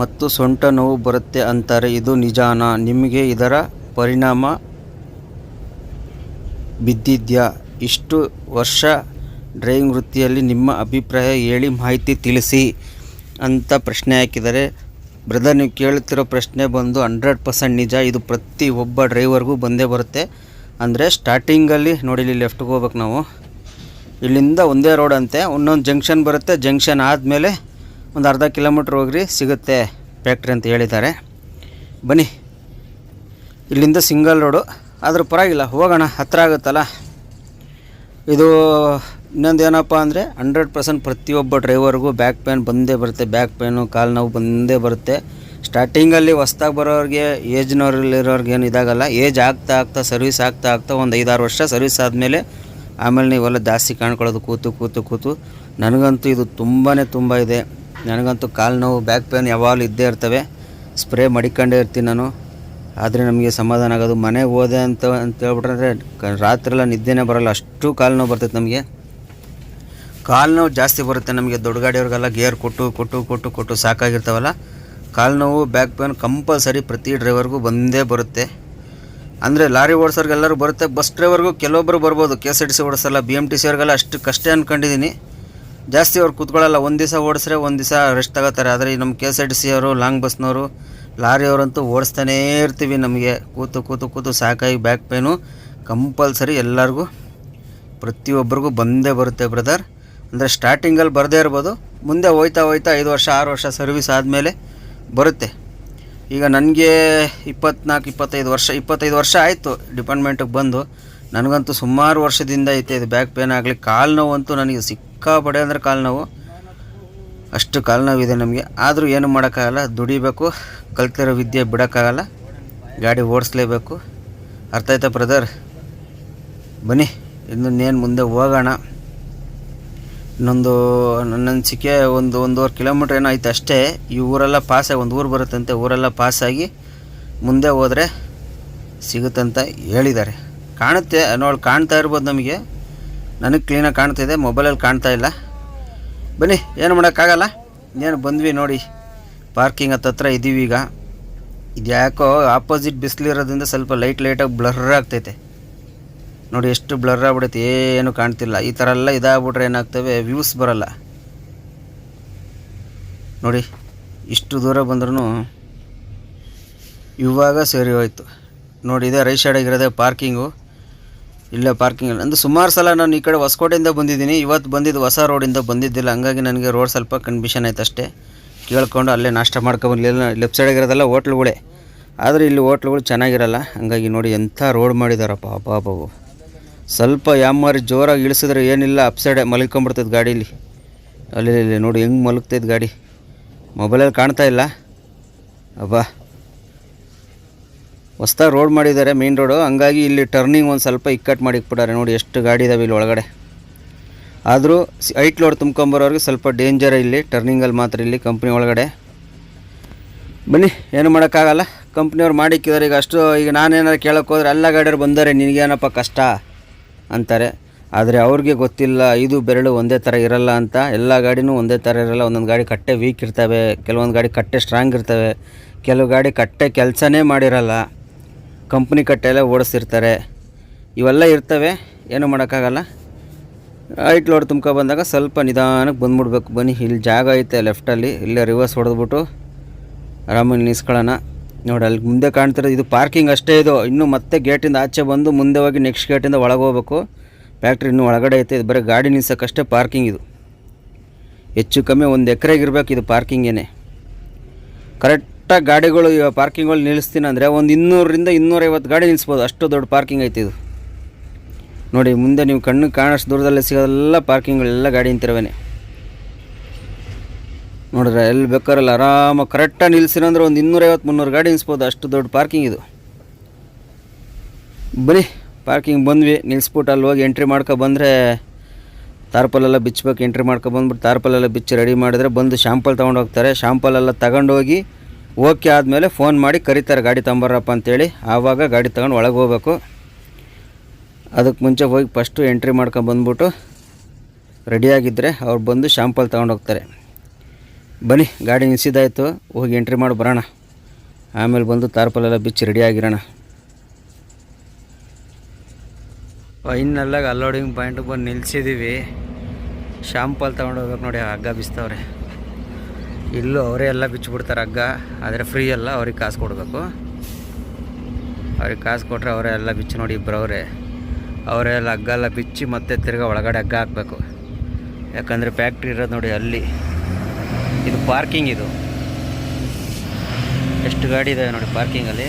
ಮತ್ತು ಸೊಂಟ ನೋವು ಬರುತ್ತೆ ಅಂತಾರೆ. ಇದು ನಿಜಾನ? ನಿಮಗೆ ಇದರ ಪರಿಣಾಮ ಬಿದ್ದಿದ್ಯಾ? ಇಷ್ಟು ವರ್ಷ ಡ್ರೈವಿಂಗ್ ವೃತ್ತಿಯಲ್ಲಿ ನಿಮ್ಮ ಅಭಿಪ್ರಾಯ ಹೇಳಿ ಮಾಹಿತಿ ತಿಳಿಸಿ ಅಂತ ಪ್ರಶ್ನೆ ಹಾಕಿದರೆ ಬ್ರದರ್, ನೀವು ಕೇಳುತ್ತಿರೋ ಪ್ರಶ್ನೆ ಬಂದು ಹಂಡ್ರೆಡ್ ಪರ್ಸೆಂಟ್ ನಿಜ. ಇದು ಪ್ರತಿ ಒಬ್ಬ ಡ್ರೈವರ್ಗೂ ಬಂದೇ ಬರುತ್ತೆ. ಅಂದರೆ ಸ್ಟಾರ್ಟಿಂಗಲ್ಲಿ ನೋಡಿ ಇಲ್ಲಿ ಲೆಫ್ಟ್ಗೆ ಹೋಗ್ಬೇಕು ನಾವು. ಇಲ್ಲಿಂದ ಒಂದೇ ರೋಡ್ ಅಂತೆ ಇನ್ನೊಂದು ಜಂಕ್ಷನ್ ಬರುತ್ತೆ ಜಂಕ್ಷನ್ ಆದಮೇಲೆ ಒಂದು ಅರ್ಧ ಕಿಲೋಮೀಟ್ರ್ ಹೋಗ್ರಿ, ಸಿಗುತ್ತೆ ಫ್ಯಾಕ್ಟ್ರಿ ಅಂತ ಹೇಳಿದ್ದಾರೆ. ಬನ್ನಿ. ಇಲ್ಲಿಂದ ಸಿಂಗಲ್ ರೋಡು ಆದರೂ ಪರವಾಗಿಲ್ಲ, ಹೋಗೋಣ ಹತ್ತಿರ ಆಗುತ್ತಲ್ಲ? ಇದು ಇನ್ನೊಂದು ಏನಪ್ಪ ಅಂದರೆ ಹಂಡ್ರೆಡ್ ಪರ್ಸೆಂಟ್ ಪ್ರತಿಯೊಬ್ಬ ಡ್ರೈವರ್ಗೂ ಬ್ಯಾಕ್ ಪೇನ್ ಬಂದೇ ಬರುತ್ತೆ ಬ್ಯಾಕ್ ಪೇನು ಕಾಲು ನೋವು ಬಂದೇ ಬರುತ್ತೆ. ಸ್ಟಾರ್ಟಿಂಗಲ್ಲಿ ಹೊಸ್ದಾಗಿ ಬರೋರಿಗೆ, ಏಜ್ನವ್ರಲ್ಲಿರೋರ್ಗೆ ಏನು ಇದಾಗಲ್ಲ. ಏಜ್ ಆಗ್ತಾ ಆಗ್ತಾ, ಸರ್ವಿಸ್ ಆಗ್ತಾ ಆಗ್ತಾ ಒಂದು ಐದಾರು ವರ್ಷ ಸರ್ವಿಸ್ ಆದಮೇಲೆ ಆಮೇಲೆ ನೀವೆಲ್ಲ ಜಾಸ್ತಿ ಕಾಣ್ಕೊಳ್ಳೋದು, ಕೂತು ಕೂತು ಕೂತು. ನನಗಂತೂ ಇದು ತುಂಬಾ ತುಂಬ ಇದೆ. ನನಗಂತೂ ಕಾಲು ನೋವು, ಬ್ಯಾಕ್ ಪೇನ್ ಯಾವಾಗಲೂ ಇದ್ದೇ ಇರ್ತವೆ. ಸ್ಪ್ರೇ ಮಡಿಕೊಂಡೇ ಇರ್ತೀನಿ ನಾನು. ಆದರೆ ನಮಗೆ ಸಮಾಧಾನ ಆಗೋದು ಮನೆಗೆ ಹೋದೆ ಅಂತ ಅಂತ ಹೇಳ್ಬಿಟ್ರೆ ಕ- ರಾತ್ರಿ ಎಲ್ಲ ನಿದ್ದೆನೇ ಬರೋಲ್ಲ. ಅಷ್ಟು ಕಾಲು ನೋವು ಬರ್ತೈತೆ ನಮಗೆ. ಕಾಲು ನೋವು ಜಾಸ್ತಿ ಬರುತ್ತೆ ನಮಗೆ. ದೊಡ್ಡ ಗಾಡಿಯವ್ರಿಗೆಲ್ಲ ಗೇರ್ ಕೊಟ್ಟು ಕೊಟ್ಟು ಕೊಟ್ಟು ಕೊಟ್ಟು ಸಾಕಾಗಿರ್ತಾವಲ್ಲ. ಕಾಲು ನೋವು ಬ್ಯಾಕ್ ಪೇನ್ ಕಂಪಲ್ಸರಿ ಪ್ರತಿ ಡ್ರೈವರ್ಗೂ ಬಂದೇ ಬರುತ್ತೆ. ಅಂದರೆ ಲಾರಿ ಓಡಿಸೋರ್ಗೆಲ್ಲರೂ ಬರುತ್ತೆ ಬಸ್ ಡ್ರೈವರ್ಗೂ ಕೆಲವೊಬ್ಬರು ಬರ್ಬೋದು. K S R T C ಓಡಿಸಲ್ಲ B M T C ಅವ್ರಿಗೆಲ್ಲ ಅಷ್ಟು ಕಷ್ಟ ಅಂದ್ಕೊಂಡಿದ್ದೀನಿ ಜಾಸ್ತಿ ಅವ್ರು ಕೂತ್ಕೊಳ್ಳಲ್ಲ, ಒಂದು ದಿವಸ ಓಡಿಸ್ರೆ ಒಂದು ದಿವಸ ರೆಸ್ಟ್ ತಗೋತಾರೆ. ಆದರೆ ನಮ್ಮ K S R T C ಅವರು ಲಾಂಗ್ ಬಸ್ನವರು ಲಾರಿಯವರಂತೂ ಓಡಿಸ್ತಾನೇ ಇರ್ತೀವಿ ನಮಗೆ. ಕೂತು ಕೂತು ಕೂತು ಸಾಕಾಗಿ ಬ್ಯಾಕ್ ಪೇನು ಕಂಪಲ್ಸರಿ ಎಲ್ಲರಿಗೂ ಪ್ರತಿಯೊಬ್ಬರಿಗೂ ಬಂದೇ ಬರುತ್ತೆ ಬ್ರದರ್ ಅಂದರೆ ಸ್ಟಾರ್ಟಿಂಗಲ್ಲಿ ಬರದೇ ಇರ್ಬೋದು. ಮುಂದೆ ಹೋಯ್ತಾ ಹೋಯ್ತಾ ಐದು ವರ್ಷ, ಆರು ವರ್ಷ ಸರ್ವಿಸ್ ಆದಮೇಲೆ ಬರುತ್ತೆ. ಈಗ ನನಗೆ ಇಪ್ಪತ್ನಾಲ್ಕು, ಇಪ್ಪತ್ತೈದು ವರ್ಷ ಇಪ್ಪತ್ತೈದು ವರ್ಷ ಆಯಿತು ಡಿಪಾರ್ಟ್ಮೆಂಟಿಗೆ ಬಂದು. ನನಗಂತೂ ಸುಮಾರು ವರ್ಷದಿಂದ ಐತೆ ಇದು ಬ್ಯಾಕ್ ಪೇನ್ ಆಗಲಿ ಕಾಲು ನೋವು ಅಂತೂ ನನಗೆ ಸಿಕ್ಕಾಪಡೆ ಅಂದರೆ ಕಾಲು ನೋವು. ಅಷ್ಟು ಕಾಲು ನೋವಿದೆ ನಮಗೆ. ಆದರೂ ಏನು ಮಾಡೋಕ್ಕಾಗಲ್ಲ, ದುಡಿಬೇಕು, ಕಲ್ತಿರೋ ವಿದ್ಯೆ ಬಿಡೋಕ್ಕಾಗಲ್ಲ, ಗಾಡಿ ಓಡಿಸ್ಲೇಬೇಕು. ಅರ್ಥ ಆಯ್ತಾ ಬ್ರದರ್? ಬನ್ನಿ ಇನ್ನೇನು ಮುಂದೆ ಹೋಗೋಣ. ಇನ್ನೊಂದು ನನ್ನ ಅನಿಸಿಕೆ ಒಂದು, ಒಂದೂವರೆ ಕಿಲೋಮೀಟ್ರ್ ಏನೋ ಆಯ್ತು ಅಷ್ಟೇ. ಈ ಊರೆಲ್ಲ ಪಾಸಾಗಿ ಒಂದು ಊರು ಬರುತ್ತಂತೆ, ಊರೆಲ್ಲ ಪಾಸಾಗಿ ಮುಂದೆ ಹೋದರೆ ಸಿಗುತ್ತಂತ ಹೇಳಿದ್ದಾರೆ. ಕಾಣುತ್ತೆ, ನೋಡಿ, ಕಾಣ್ತಾ ಇರ್ಬೋದು ನಮಗೆ. ನನಗೆ ಕ್ಲೀನಾಗಿ ಕಾಣ್ತಾಯಿದೆ ಮೊಬೈಲಲ್ಲಿ ಕಾಣ್ತಾ ಇಲ್ಲ. ಬನ್ನಿ, ಏನು ಮಾಡೋಕ್ಕಾಗಲ್ಲ? ಇನ್ನೇನು ಬಂದ್ವಿ ನೋಡಿ ಪಾರ್ಕಿಂಗ್ ಹತ್ತತ್ರ ಇದ್ದೀವಿ ಈಗ. ಇದು ಯಾಕೋ ಆಪೋಸಿಟ್ ಬಿಸಿಲಿರೋದ್ರಿಂದ ಸ್ವಲ್ಪ ಲೈಟ್ ಲೈಟಾಗಿ ಬ್ಲರ್ ಆಗ್ತೈತೆ. ನೋಡಿ ಎಷ್ಟು ಬ್ಲರ್ ಆಗ್ಬಿಡುತ್ತೆ ಏನು ಕಾಣ್ತಿಲ್ಲ. ಈ ಥರ ಎಲ್ಲ ಇದಾಗ್ಬಿಟ್ರೆ ಏನಾಗ್ತವೆ ವ್ಯೂಸ್ ಬರಲ್ಲ. ನೋಡಿ, ಇಷ್ಟು ದೂರ ಬಂದ್ರೂ ಇವಾಗ ಸೇರಿ ಹೋಯ್ತು. ನೋಡಿ, ಇದೆ ರೈಟ್ ಸೈಡಾಗಿರೋದೆ ಪಾರ್ಕಿಂಗು ಇಲ್ಲೇ ಪಾರ್ಕಿಂಗ್ ಅಂದ್ರೆ ಸುಮಾರು ಸಲ ನಾನು ಈ ಕಡೆ ಹೊಸಕೋಟೆಯಿಂದ ಬಂದಿದ್ದೀನಿ. ಇವತ್ತು ಬಂದಿದ್ದು ಹೊಸ ರೋಡಿಂದ ಬಂದಿದ್ದಿಲ್ಲ. ಹಂಗಾಗಿ ನನಗೆ ರೋಡ್ ಸ್ವಲ್ಪ ಕನ್ಫ್ಯೂಷನ್ ಆಯ್ತು ಅಷ್ಟೇ. ಕೇಳ್ಕೊಂಡು ಅಲ್ಲೇ ನಾಷ್ಟ ಮಾಡ್ಕೊಬಂದು ಲೆಫ್ಟ್ ಸೈಡ್ ಇರೋದೆಲ್ಲ ಹೋಟ್ಲುಗಳೇ ಆದರೆ ಇಲ್ಲಿ ಹೋಟ್ಲುಗಳು ಚೆನ್ನಾಗಿರಲ್ಲ. ಹಂಗಾಗಿ ನೋಡಿ ಎಂಥ ರೋಡ್ ಮಾಡಿದಾರಪ್ಪ. ಬಾಬು ಸ್ವಲ್ಪ ಯಾಮಾರಿ ಜೋರಾಗಿ ಇಳಿಸಿದ್ರೆ ಏನಿಲ್ಲ ಅಪ್ಸೈಡೆ ಸೈಡೆ ಮಲ್ಕೊಂಬಿಡ್ತದೆ ಗಾಡೀಲಿ ಅಲ್ಲಿ ಇಲ್ಲಿ ನೋಡಿ ಹೆಂಗೆ ಮಲಗ್ತೈತೆ ಗಾಡಿ. ಮೊಬೈಲಲ್ಲಿ ಕಾಣ್ತಾ ಇಲ್ಲ. ಅಬ್ಬಾ. ಹೊಸ್ದಾಗಿ ರೋಡ್ ಮಾಡಿದ್ದಾರೆ ಮೇನ್ ರೋಡು ಹಂಗಾಗಿ ಇಲ್ಲಿ ಟರ್ನಿಂಗ್ ಒಂದು ಸ್ವಲ್ಪ ಇಕ್ಕಟ್ಟು ಮಾಡಿ ಇಕ್ಬಿಟ್ಟಾರೆ ನೋಡಿ ಎಷ್ಟು ಗಾಡಿ ಇದಾವೆ ಇಲ್ಲಿ ಒಳಗಡೆ. ಆದರೂ ಐಟ್ ಲೋಡ್ ತುಂಬ್ಕೊಂಬರೋರಿಗೆ ಸ್ವಲ್ಪ ಡೇಂಜರ್ ಇಲ್ಲಿ. ಟರ್ನಿಂಗಲ್ಲಿ ಮಾತ್ರ ಇಲ್ಲಿ ಕಂಪ್ನಿ ಒಳಗಡೆ. ಬನ್ನಿ, ಏನು ಮಾಡೋಕ್ಕಾಗಲ್ಲ. ಕಂಪ್ನಿಯವ್ರು ಮಾಡಿಕ್ಕಿದ್ದಾರೆ. ಈಗ ಅಷ್ಟು, ಈಗ ನಾನೇನಾರು ಕೇಳೋಕ್ಕೋದ್ರೆ ಎಲ್ಲ ಗಾಡಿಯವ್ರು ಬಂದರೆ ನಿನಗೇನಪ್ಪ ಕಷ್ಟ? ಅಂತಾರೆ. ಆದರೆ ಅವ್ರಿಗೆ ಗೊತ್ತಿಲ್ಲ ಐದು ಬೆರಳು ಒಂದೇ ಥರ ಇರಲ್ಲ ಅಂತ. ಎಲ್ಲ ಗಾಡಿನೂ ಒಂದೇ ಥರ ಇರಲ್ಲ. ಒಂದೊಂದು ಗಾಡಿ ಕಟ್ಟೆ ವೀಕ್ ಇರ್ತವೆ, ಕೆಲವೊಂದು ಗಾಡಿ ಕಟ್ಟೆ ಸ್ಟ್ರಾಂಗ್ ಇರ್ತವೆ. ಕೆಲವು ಗಾಡಿ ಕಟ್ಟೆ ಕೆಲಸನೇ ಮಾಡಿರಲ್ಲ. ಕಂಪ್ನಿ ಕಟ್ಟೆಲ್ಲ ಓಡಿಸ್ತಿರ್ತಾರೆ. ಇವೆಲ್ಲ ಇರ್ತವೆ. ಏನು ಮಾಡೋಕ್ಕಾಗಲ್ಲ. ಹೈಟ್ ಲೋಡ್ ತುಂಬ್ಕೊ ಬಂದಾಗ ಸ್ವಲ್ಪ ನಿಧಾನಕ್ಕೆ ಬಂದ್ಬಿಡ್ಬೇಕು. ಬನ್ನಿ, ಇಲ್ಲಿ ಜಾಗ ಐತೆ ಲೆಫ್ಟಲ್ಲಿ ಇಲ್ಲೇ ರಿವರ್ಸ್ ಹೊಡೆದ್ಬಿಟ್ಟು ಆರಾಮಾಗಿ ನಿಲ್ಸ್ಕೊಳ್ಳೋಣ. ನೋಡಿ, ಅಲ್ಲಿ ಮುಂದೆ ಕಾಣ್ತಿರೋದು ಇದು ಪಾರ್ಕಿಂಗ್ ಅಷ್ಟೇ ಇದು. ಇನ್ನು ಮತ್ತೆ ಗೇಟಿಂದ ಆಚೆ ಬಂದು ಮುಂದೆ ಹೋಗಿ ನೆಕ್ಸ್ಟ್ ಗೇಟಿಂದ ಒಳಗೆ ಹೋಗ್ಬೇಕು. ಫ್ಯಾಕ್ಟ್ರಿ ಇನ್ನೂ ಒಳಗಡೆ ಐತೆ. ಇದು ಬರೀ ಗಾಡಿ ನಿಲ್ಸೋಕ್ಕಷ್ಟೇ ಪಾರ್ಕಿಂಗ್ ಇದು. ಹೆಚ್ಚು ಕಮ್ಮಿ ಒಂದು ಎಕರೆಗೆ ಇರಬೇಕು ಇದು ಪಾರ್ಕಿಂಗೇನೆ ಕರೆಕ್ಟಾಗಿ ಗಾಡಿಗಳು ಪಾರ್ಕಿಂಗ್ಗಳು ನಿಲ್ಲಿಸ್ತೀನಿ ಅಂದರೆ ಒಂದು ಇನ್ನೂರರಿಂದ ಇನ್ನೂರೈವತ್ತು ಗಾಡಿ ನಿಲ್ಲಿಸ್ಬೋದು ಅಷ್ಟು ದೊಡ್ಡ ಪಾರ್ಕಿಂಗ್ ಐತೆ ಇದು. ನೋಡಿ, ಮುಂದೆ ನೀವು ಕಣ್ಣು ಕಾಣಿಸ್ ದೂರದಲ್ಲೇ ಸಿಗೋದೆಲ್ಲ ಪಾರ್ಕಿಂಗ್ಗಳೆಲ್ಲ ಗಾಡಿ ನಿಂತಿರವೇನೆ. ನೋಡಿದ್ರೆ ಎಲ್ಲಿ ಬೇಕಾರಲ್ಲ ಆರಾಮಾಗಿ ಕರೆಕ್ಟಾಗಿ ನಿಲ್ಸಿರಂದ್ರೆ ಒಂದು ಇನ್ನೂರೈವತ್ತು, ಮುನ್ನೂರು ಗಾಡಿ ನಿಲ್ಲಿಸ್ಬೋದು ಅಷ್ಟು ದೊಡ್ಡ ಪಾರ್ಕಿಂಗ್ ಇದು. ಬನ್ನಿ ಪಾರ್ಕಿಂಗ್ ಬಂದ್ವಿ. ನಿಲ್ಲಿಸ್ಬಿಟ್ಟು ಅಲ್ಲಿ ಹೋಗಿ ಎಂಟ್ರಿ ಮಾಡ್ಕೊ ಬಂದರೆ ತಾರ್ಪಲೆಲ್ಲ ಬಿಚ್ಚಬೇಕು ಎಂಟ್ರಿ ಮಾಡ್ಕೊ ಬಂದ್ಬಿಟ್ಟು ತಾರ್ಪಲೆಲ್ಲ ಬಿಚ್ಚಿ ರೆಡಿ ಮಾಡಿದ್ರೆ ಬಂದು ಶಾಂಪಲ್ ತೊಗೊಂಡು ಹೋಗ್ತಾರೆ. ಶಾಂಪಲೆಲ್ಲ ತಗೊಂಡೋಗಿ ಓಕೆ ಆದಮೇಲೆ ಫೋನ್ ಮಾಡಿ ಕರೀತಾರೆ, ಗಾಡಿ ತೊಂಬರ್ರಪ್ಪ ಅಂತೇಳಿ. ಆವಾಗ ಗಾಡಿ ತಗೊಂಡು ಒಳಗೆ ಹೋಗ್ಬೇಕು. ಅದಕ್ಕೆ ಮುಂಚೆ ಹೋಗಿ ಫಸ್ಟು ಎಂಟ್ರಿ ಮಾಡ್ಕೊಂಡು ಬಂದ್ಬಿಟ್ಟು ರೆಡಿಯಾಗಿದ್ದರೆ ಅವ್ರು ಬಂದು ಶಾಂಪಲ್ ತೊಗೊಂಡು ಹೋಗ್ತಾರೆ. ಬನ್ನಿ, ಗಾಡಿ ನಿಲ್ಸಿದ್ದಾಯಿತು ಹೋಗಿ ಎಂಟ್ರಿ ಮಾಡಿ, ಬರೋಣ. ಆಮೇಲೆ ಬಂದು ತಾರ್ಪಲೆಲ್ಲ ಬಿಚ್ಚಿ ರೆಡಿಯಾಗಿರೋಣ ಫೈನಲ್ಲಾಗಿ ಅಲ್ಲೋಡಿಂಗ್ ಪಾಯಿಂಟ್ ಬಂದು ನಿಲ್ಸಿದ್ದೀವಿ ಶಾಂಪಲ್ ತೊಗೊಂಡು ಹೋಗ್ಬೇಕು ನೋಡಿ ಹಗ್ಗ ಬಿಸ್ತವ್ರೆ. ಇಲ್ಲೂ ಅವರೇ ಎಲ್ಲ ಬಿಚ್ಚಿಬಿಡ್ತಾರೆ ಹಗ್ಗ. ಆದರೆ ಫ್ರೀ ಅಲ್ಲ ಅವ್ರಿಗೆ ಕಾಸು ಕೊಡಬೇಕು. ಅವ್ರಿಗೆ ಕಾಸು ಕೊಟ್ಟರೆ ಅವರೇ ಎಲ್ಲ ಬಿಚ್ಚಿ ನೋಡಿ ಇಬ್ಬರು ಅವರೇ. ಅವರೇ ಎಲ್ಲ ಹಗ್ಗ ಎಲ್ಲ ಬಿಚ್ಚಿ ಮತ್ತೆ ತಿರ್ಗಿ ಒಳಗಡೆ ಹಗ್ಗ ಹಾಕಬೇಕು. ಯಾಕಂದರೆ ಫ್ಯಾಕ್ಟ್ರಿ ಇರೋದು ನೋಡಿ ಅಲ್ಲಿ. ಇದು ಪಾರ್ಕಿಂಗ್ ಇದು. ಎಷ್ಟು ಗಾಡಿ ಇದೆ ನೋಡಿ ಪಾರ್ಕಿಂಗಲ್ಲಿ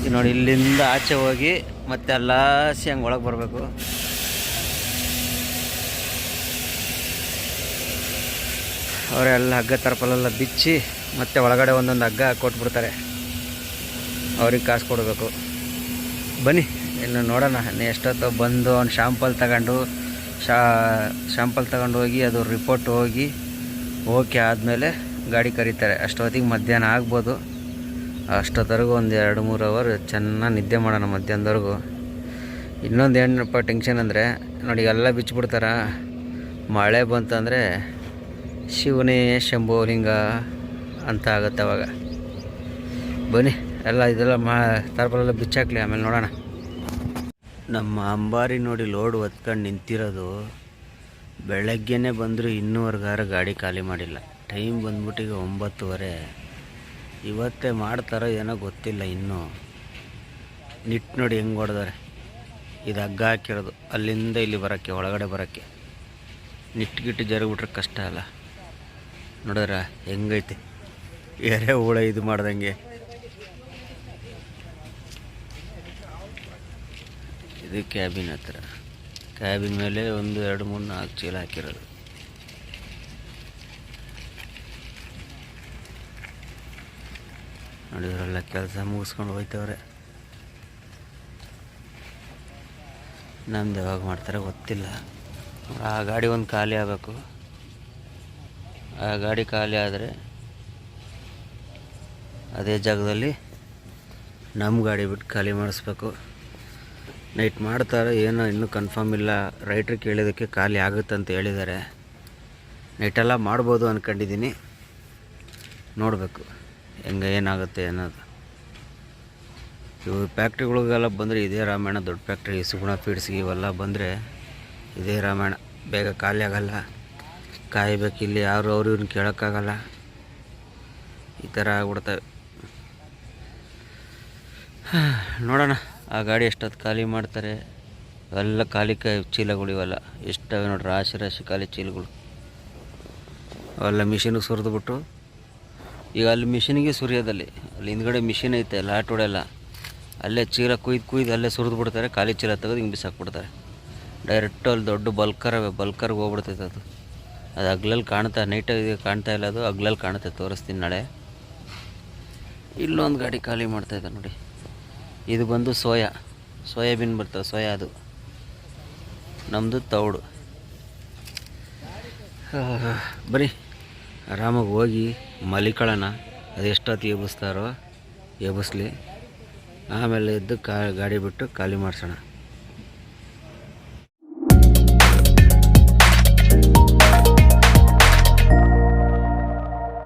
ಇದು ನೋಡಿ ಇಲ್ಲಿಂದ ಆಚೆ ಹೋಗಿ ಮತ್ತೆ ಅಲ್ಲಾಸಿ ಹಂಗೆ ಒಳಗೆ ಬರಬೇಕು. ಅವರೆಲ್ಲ ಹಗ್ಗ ತರಪಲೆಲ್ಲ ಬಿಚ್ಚಿ ಮತ್ತೆ ಒಳಗಡೆ ಒಂದೊಂದು ಹಗ್ಗ ಕೊಟ್ಬಿಡ್ತಾರೆ ಅವ್ರಿಗೆ ಕಾಸು ಕೊಡಬೇಕು. ಬನ್ನಿ, ಇನ್ನು ನೋಡೋಣ. ಎಷ್ಟೊತ್ತು ಬಂದು ಅವ್ನು ಶಾಂಪಲ್ ತಗೊಂಡು, ಶಾ ಶಾಂಪಲ್ ತಗೊಂಡು ಹೋಗಿ ಅದು ರಿಪೋರ್ಟ್ ಹೋಗಿ ಓಕೆ ಆದಮೇಲೆ ಗಾಡಿ ಕರೀತಾರೆ. ಅಷ್ಟೊತ್ತಿಗೆ ಮಧ್ಯಾಹ್ನ ಆಗ್ಬೋದು. ಅಷ್ಟೊತ್ತರೆಗೂ ಒಂದು ಎರಡು ಮೂರು ಅವರ್ ಚೆನ್ನಾಗಿ ನಿದ್ದೆ ಮಾಡೋಣ ಮಧ್ಯಾಹ್ನದವರೆಗೂ. ಇನ್ನೊಂದು ಏನಪ್ಪ ಟೆನ್ಷನ್ ಅಂದರೆ, ನೋಡಿ ಎಲ್ಲ ಬಿಚ್ಚಿಬಿಡ್ತಾರ ಮಳೆ ಬಂತಂದರೆ ಶಿವನೇ ಶಂಭೋಲಿಂಗ ಅಂತ ಆಗುತ್ತೆ ಅವಾಗ. ಬನ್ನಿ, ಎಲ್ಲ ಇದೆಲ್ಲ ಮಾ ತರಪಲೆಲ್ಲ ಬಿಚ್ಚಾಕ್ಲಿ, ಆಮೇಲೆ ನೋಡೋಣ. ನಮ್ಮ ಅಂಬಾರಿ ನೋಡಿ ಲೋಡ್ ಒತ್ಕೊಂಡು ನಿಂತಿರೋದು ಬೆಳಗ್ಗೆನೇ ಬಂದರೂ ಇನ್ನೂವರೆಗಾರ ಗಾಡಿ ಖಾಲಿ ಮಾಡಿಲ್ಲ. ಟೈಮ್ ಬಂದ್ಬಿಟ್ಟು ಈಗ ಒಂಬತ್ತುವರೆ. ಇವತ್ತೇ ಮಾಡ್ತಾರೋ ಏನೋ ಗೊತ್ತಿಲ್ಲ ಇನ್ನೂ. ನಿಟ್ಟು ನೋಡಿ ಹೆಂಗೆ ಹೊಡೆದಾರೆ. ಇದು ಹಗ್ಗ ಹಾಕಿರೋದು. ಅಲ್ಲಿಂದ ಇಲ್ಲಿ ಬರೋಕ್ಕೆ, ಒಳಗಡೆ ಬರೋಕ್ಕೆ. ನಿಟ್ಟುಗಿಟ್ಟು ಜರುಗಿಬಿಟ್ರೆ ಕಷ್ಟ ಅಲ್ಲ. ನೋಡಿದ್ರ? ಹೆಂಗೈತೆ. ಎರೆ ಹುಳ ಇದು ಮಾಡ್ದಂಗೆ. ಇದು ಕ್ಯಾಬಿನ್ ಹತ್ರ. ಕ್ಯಾಬಿನ್ ಮೇಲೆ ಒಂದು, ಎರಡು, ಮೂರು, ನಾಲ್ಕು ಚೀಲ ಹಾಕಿರೋದು. ನೋಡಿದ್ರಲ್ಲ ಕೆಲಸ ಮುಗಿಸ್ಕೊಂಡು ಹೋಯ್ತವ್ರೆ. ನಮ್ದು ಯಾವಾಗ ಮಾಡ್ತಾರೆ ಗೊತ್ತಿಲ್ಲ. ಆ ಗಾಡಿ ಒಂದು ಖಾಲಿ ಆಗಬೇಕು. ಆ ಗಾಡಿ ಖಾಲಿ ಆದರೆ ಅದೇ ಜಾಗದಲ್ಲಿ ನಮ್ಮ ಗಾಡಿ ಬಿಟ್ಟು ಖಾಲಿ ಮಾಡಿಸ್ಬೇಕು. ನೈಟ್ ಮಾಡ್ತಾರೆ, ಏನೋ ಇನ್ನೂ ಕನ್ಫರ್ಮ್ ಇಲ್ಲ. ರೈಟ್ರಿಗೆ ಕೇಳಿದ್ದಕ್ಕೆ ಖಾಲಿ ಆಗುತ್ತೆ ಅಂತ ಹೇಳಿದ್ದಾರೆ ನೈಟೆಲ್ಲ ಮಾಡ್ಬೋದು ಅಂದ್ಕೊಂಡಿದ್ದೀನಿ ನೋಡಬೇಕು, ಹೆಂಗೆ ಏನಾಗುತ್ತೆ ಅನ್ನೋದು. ಇವು ಫ್ಯಾಕ್ಟ್ರಿಗಳಿಗೆಲ್ಲ ಬಂದರೆ ಇದೇ ರಾಮಾಯಣ, ದೊಡ್ಡ ಫ್ಯಾಕ್ಟ್ರಿ ಸುಗುಣ ಫೀಡ್ಸ್ ಇವೆಲ್ಲ ಬಂದರೆ ಇದೇ ರಾಮಾಯಣ. ಬೇಗ ಖಾಲಿ ಆಗಲ್ಲ. ಕಾಯಬೇಕು, ಇಲ್ಲಿ ಯಾರು ಅವ್ರು ಇವ್ರನ್ನ ಕೇಳೋಕ್ಕಾಗಲ್ಲ. ಈ ಥರ ಆಗ್ಬಿಡ್ತವೆ. ನೋಡೋಣ. ಆ ಗಾಡಿ ಎಷ್ಟೊತ್ತು ಖಾಲಿ ಮಾಡ್ತಾರೆ? ಎಲ್ಲ ಖಾಲಿ ಕಾಯಿ ಚೀಲಗಳು ಇವೆಲ್ಲ. ಎಷ್ಟವೆ ನೋಡ್ರಿ, ರಾಶಿ ರಾಶಿ ಖಾಲಿ ಚೀಲಗಳು. ಅವೆಲ್ಲ ಮಿಷಿನಿಗೆ ಸುರಿದ್ಬಿಟ್ಟು ಈಗ ಅಲ್ಲಿ ಮಿಷಿನಿಗೆ ಸುರಿಯೋದಲ್ಲಿ, ಅಲ್ಲಿ ಹಿಂದ್ಗಡೆ ಮಿಷಿನ್ ಐತೆ ಲಾಟ್ ಹೊಡೆಯಲ್ಲ ಅಲ್ಲೇ ಚೀಲ ಕುಯ್ದು ಕುಯ್ದು ಅಲ್ಲೇ ಸುರಿದು ಬಿಡ್ತಾರೆ, ಖಾಲಿ ಚೀಲ ತೆಗೆದು ಹಿಂಗೆ ಬಿಸಾಕ್ಬಿಡ್ತಾರೆ ಡೈರೆಕ್ಟು ಅಲ್ಲಿ ದೊಡ್ಡ ಬಲ್ಕರ್ ಬಲ್ಕರ್ಗೆ ಹೋಗ್ಬಿಡ್ತೈತೆ ಅದು. ಅದು ಹಗ್ಲಲ್ಲಿ ಕಾಣ್ತಾ ನೈಟಾಗಿ ಕಾಣ್ತಾ ಇಲ್ಲ ಅದು, ಹಗ್ಲಲ್ಲಿ ಕಾಣುತ್ತೆ, ತೋರಿಸ್ತೀನಿ ನಾಳೆ. ಇಲ್ಲೊಂದು ಗಾಡಿ ಖಾಲಿ ಮಾಡ್ತಾಯಿದ್ದೆ ನೋಡಿ. ಇದು ಬಂದು ಸೋಯಾ. ಸೋಯಾಬೀನ್ ಬರ್ತಾವೆ ಸೋಯಾ ಅದು. ನಮ್ಮದು ತೌಡು. ಬರೀ ಆರಾಮಾಗಿ ಹೋಗಿ ಮಲಿಕೊಳ್ಳೋಣ ಅದು ಎಷ್ಟೊತ್ತು ಎಬ್ಬಿಸ್ತಾರೋ ಎಬ್ಬಿಸ್ಲಿ. ಆಮೇಲೆ ಎದ್ದು ಕಾ, ಗಾಡಿ ಬಿಟ್ಟು ಖಾಲಿ ಮಾಡಿಸೋಣ.